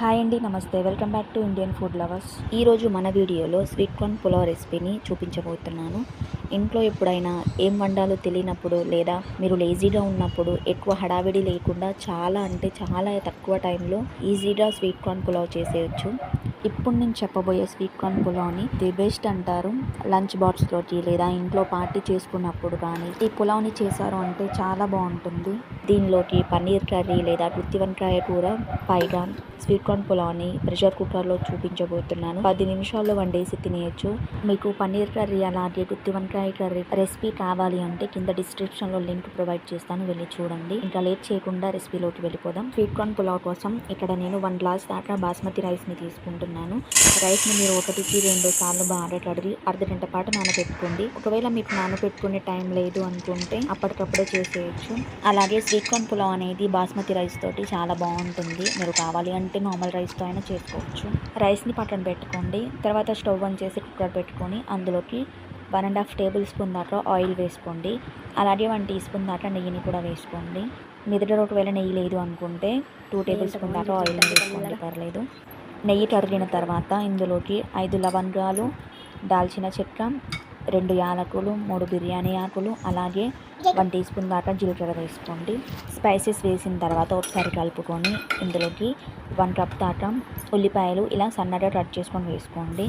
Hi అండి నమస్తే. Welcome back to Indian food lovers. ఈరోజు మన వీడియోలో స్వీట్ కార్న్ పులావ్ రెసిపీని చూపించబోతున్నాను. ఇంట్లో ఎప్పుడైనా ఏం వండాలో తెలియనప్పుడు లేదా మీరు లేజీగా ఉన్నప్పుడు ఎక్కువ హడావిడి లేకుండా చాలా అంటే చాలా తక్కువ టైంలో ఈజీగా స్వీట్ కార్న్ పులావ్ చేసేయచ్చు. ఇప్పుడు నేను చెప్పబోయే స్వీట్ కార్న్ పులావ్ని ది బెస్ట్ అంటారు లంచ్ బాక్స్లోకి లేదా ఇంట్లో పార్టీ చేసుకున్నప్పుడు కానీ. ఈ పులావ్ని చేశారు అంటే చాలా బాగుంటుంది. దీనిలోకి పన్నీర్ కర్రీ లేదా గుత్తి వంకాయ కూర పైగా స్వీట్ కార్న్ పులావ్ని ప్రెషర్ కుక్కర్లో చూపించబోతున్నాను. పది నిమిషాల్లో వండేసి తినేయచ్చు. మీకు పన్నీర్ కర్రీ అలాగే గుత్తి వంకాయ కర్రీ రెసిపీ కావాలి అంటే కింద డిస్క్రిప్షన్లో లింక్ ప్రొవైడ్ చేస్తాను. వెళ్ళి చూడండి. ఇంకా లేట్ చేయకుండా రెసిపీలోకి వెళ్ళిపోదాం. స్వీట్ కార్న్ పులావ్ కోసం ఇక్కడ నేను వన్ గ్లాస్ దాకా బాస్మతి రైస్ని తీసుకుంటున్నాను. రైస్ని మీరు ఒకటికి రెండు సార్లు బాగా కడిగి అర్ధ గంట పాటు నానబెట్టుకోండి. ఒకవేళ మీకు నానబెట్టుకునే టైం లేదు అనుకుంటే అప్పటికప్పుడే చేసేయచ్చు. అలాగే స్వీట్ కార్న్ పులావ్ అనేది బాస్మతి రైస్ తోటి చాలా బాగుంటుంది. మీరు కావాలి అంటే నార్మల్ రైస్తో అయినా చేసుకోవచ్చు. రైస్ని పక్కన పెట్టుకోండి. తర్వాత స్టవ్ ఆన్ చేసి కుక్కర్ పెట్టుకొని అందులోకి one and half tablespoon దాకా ఆయిల్ వేసుకోండి. అలాగే వన్ టీ స్పూన్ దాకా నెయ్యిని కూడా వేసుకోండి. మీ దగ్గర ఒకవేళ నెయ్యి లేదు అనుకుంటే టూ టేబుల్ స్పూన్ దాకా ఆయిల్ వేసుకోండి పర్లేదు. నెయ్యి కరిగిన తర్వాత ఇందులోకి ఐదు లవంగాలు దాల్చిన చెక్క రెండు యాలకులు మూడు బిర్యానీ ఆకులు అలాగే వన్ టీ స్పూన్ దాకా జీలకర్ర వేసుకోండి. స్పైసెస్ వేసిన తర్వాత ఒకసారి కలుపుకొని ఇందులోకి వన్ కప్ దాకా ఉల్లిపాయలు ఇలా సన్నగా కట్ చేసుకొని వేసుకోండి.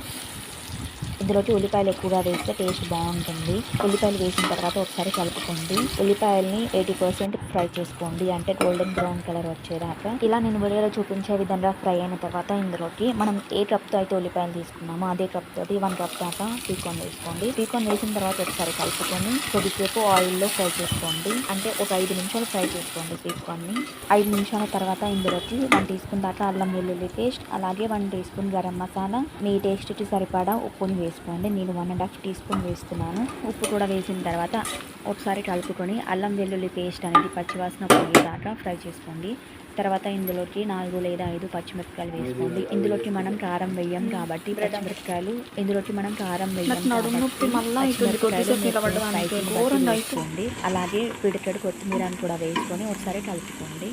ఇందులోకి ఉల్లిపాయలు ఎక్కువగా వేస్తే టేస్ట్ బాగుంటుంది. ఉల్లిపాయలు వేసిన తర్వాత ఒకసారి కలుపుకోండి. ఉల్లిపాయల్ని ఎయిటీ పర్సెంట్ ఫ్రై చేసుకోండి. అంటే గోల్డెన్ బ్రౌన్ కలర్ వచ్చేదాకా. ఇలా నేను వీడియోలో చూపించే విధంగా ఫ్రై అయిన తర్వాత ఇందులోకి మనం ఏ కప్తో అయితే ఉల్లిపాయలు తీసుకున్నామో అదే కప్ తోటి వన్ కప్ దాకా పీకాన్ వేసుకోండి. పీకాన్ వేసిన తర్వాత ఒకసారి కలుపుకొని కొద్దిసేపు ఆయిల్లో ఫ్రై చేసుకోండి. అంటే ఒక ఐదు నిమిషాలు ఫ్రై చేసుకోండి పీకాన్ని. ఐదు నిమిషాల తర్వాత ఇందులోకి వన్ టీ స్పూన్ దాకా అల్లం వెల్లుల్లి పేస్ట్ అలాగే one teaspoon garam masala. మీ టేస్ట్కి సరిపడా ఉప్పుని వేసుకోండి. నేను one and half teaspoon వేస్తున్నాను. ఉప్పు కూడా వేసిన తర్వాత ఒకసారి కలుపుకొని అల్లం వెల్లుల్లి పేస్ట్ అనేది పచ్చివాసన పోయేదాకా ఫ్రై చేసుకోండి. తర్వాత ఇందులోకి నాలుగు లేదా ఐదు పచ్చిమిరపకాయలు వేసుకోండి. ఇందులోకి మనం కారం వేయం కాబట్టి పచ్చిమిరపకాయలు ఇందులోకి మనం కారం వేయం కాబట్టి పచ్చిమిరపకాయలు మీరు spicy బట్టి వేసుకోండి అలాగే పిడికెడు కొత్తిమీరని కూడా వేసుకొని ఒకసారి కలుపుకోండి.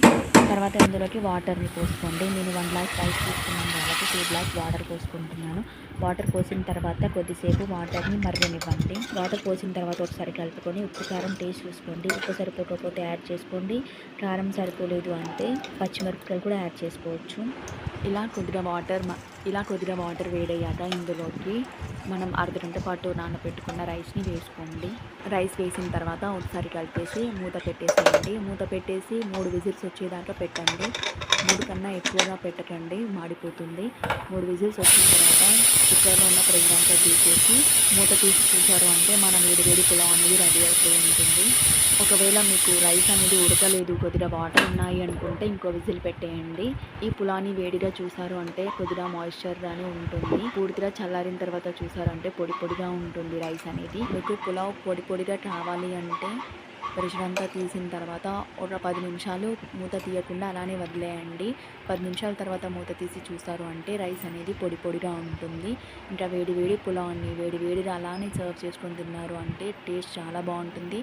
తర్వాత ఇందులోకి వాటర్ని పోసుకోండి. నేను వన్ గ్లాస్ రైస్ తీసుకున్నాను కాబట్టి టూ గ్లాస్ వాటర్ పోసుకుంటున్నాను. వాటర్ పోసిన తర్వాత కొద్దిసేపు వాటర్ని మరగనివ్వండి. వాటర్ పోసిన తర్వాత ఒకసారి కలుపుకొని ఉప్పు కారం టేస్ట్ చూసుకోండి. ఉప్పు సరిపోకపోతే యాడ్ చేసుకోండి. కారం సరిపోలేదు అంటే పచ్చిమిరపకాయలు కూడా యాడ్ చేసుకోవచ్చు. ఇలా కొద్దిగా వాటర్ ఇలా కొద్దిగా వాటర్ వేడయ్యాక ఇందులోకి మనం అర్ధగంట పాటు నానబెట్టుకున్న రైస్ని వేసుకోండి. రైస్ వేసిన తర్వాత ఒకసారి కలిపేసి మూత పెట్టేసేయండి. మూత పెట్టేసి మూడు విజిల్స్ వచ్చేదాకా పెట్టండి. మూడు కన్నా ఎక్కువగా పెట్టకండి. మాడిపోతుంది. మూడు విజిల్స్ వచ్చిన తర్వాత కుక్కర్లో ఉన్న ప్రెజర్ అంతా తీసేసి మూత తీసి చూసారు అంటే మనం వేడి వేడి పులావ్ అనేది రెడీ అవుతూ ఉంటుంది. ఒకవేళ మీకు రైస్ అనేది ఉడకలేదు కొద్దిగా వాటర్ ఉన్నాయి అనుకుంటే ఇంకో విజిల్ పెట్టేయండి. ఈ పులాని వేడిగా చూసారు అంటే కొద్దిగా మాయిశ్చర్ గానే ఉంటుంది. పూర్తిగా చల్లారిన తర్వాత చూసారు అంటే పొడి పొడిగా ఉంటుంది రైస్ అనేది. మీకు పులావ్ పొడి పొడిగా కావాలి అంటే ప్రెషర్ అంతా తీసిన తర్వాత ఒక పది నిమిషాలు మూత తీయకుండా అలానే వదిలేయండి. పది నిమిషాల తర్వాత మూత తీసి చూస్తారు అంటే రైస్ అనేది పొడి పొడిగా ఉంటుంది. ఇంకా వేడి వేడి పులావ్ని వేడి వేడిగా అలానే సర్వ్ చేసుకొని తిన్నారు అంటే టేస్ట్ చాలా బాగుంటుంది.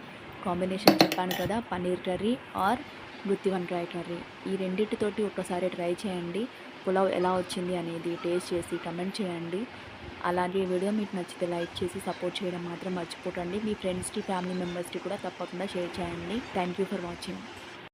కాంబినేషన్ చెప్పాను కదా పన్నీర్ కర్రీ ఆర్ గుత్తి వంకాయ కర్రీ. ఈ రెండింటితోటి ఒక్కసారి ట్రై చేయండి. పులావ్ ఎలా వచ్చింది అనేది టేస్ట్ చేసి కమెంట్ చేయండి. అలాగే వీడియో మీకు నచ్చితే లైక్ చేసి సపోర్ట్ చేయడం మాత్రం మర్చిపోకండి. మీ ఫ్రెండ్స్కి ఫ్యామిలీ మెంబర్స్కి కూడా తప్పకుండా షేర్ చేయండి. Thank you for watching.